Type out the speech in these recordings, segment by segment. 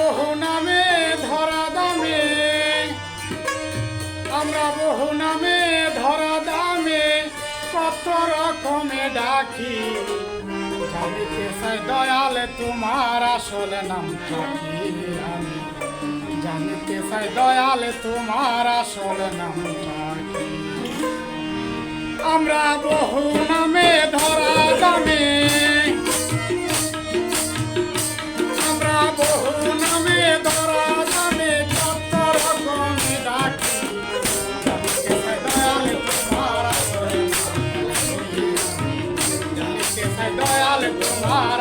বহু নামে, ধরা দামে। আমরা বহু নামে, ধরা দামে, কত রকমে ডাকি। জানিতে দয়াল তোমার আসল নাম থাকি আমি। জানিতে চাই দয়াল তোমার আসল নাম থাকি আমরা বহু নামে, ধরা দামে। Sahara.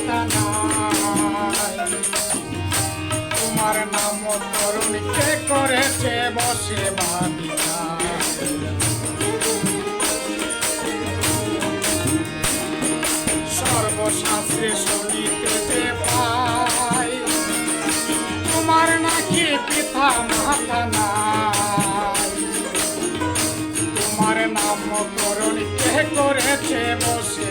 পাতা নাই তোমার নাম তোর মিথ্যে করেছে বসে বাবিনা সর্বশাস্ত্রে শুনিতে পাই তোমার নাকি পিতা মাতা নাই তোমার নাম করণ কে করেছে বসে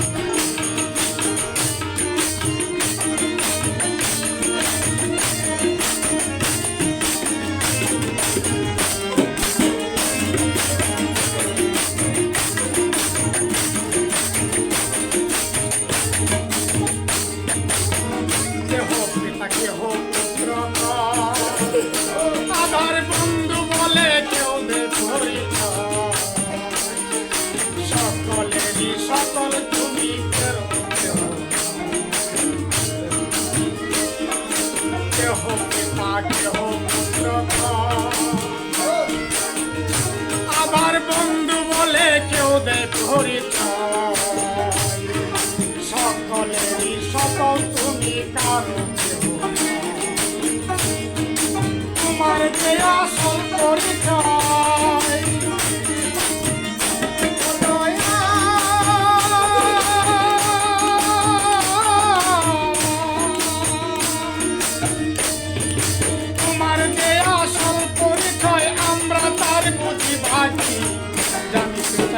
horizonte.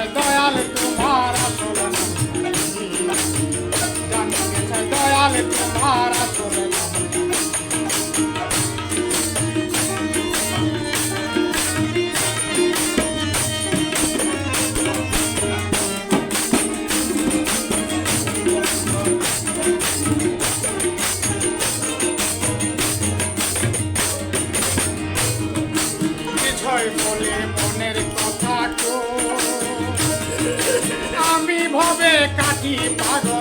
দয়াল তোমার আসল জানা গেছে দয়াল তোমার 心把。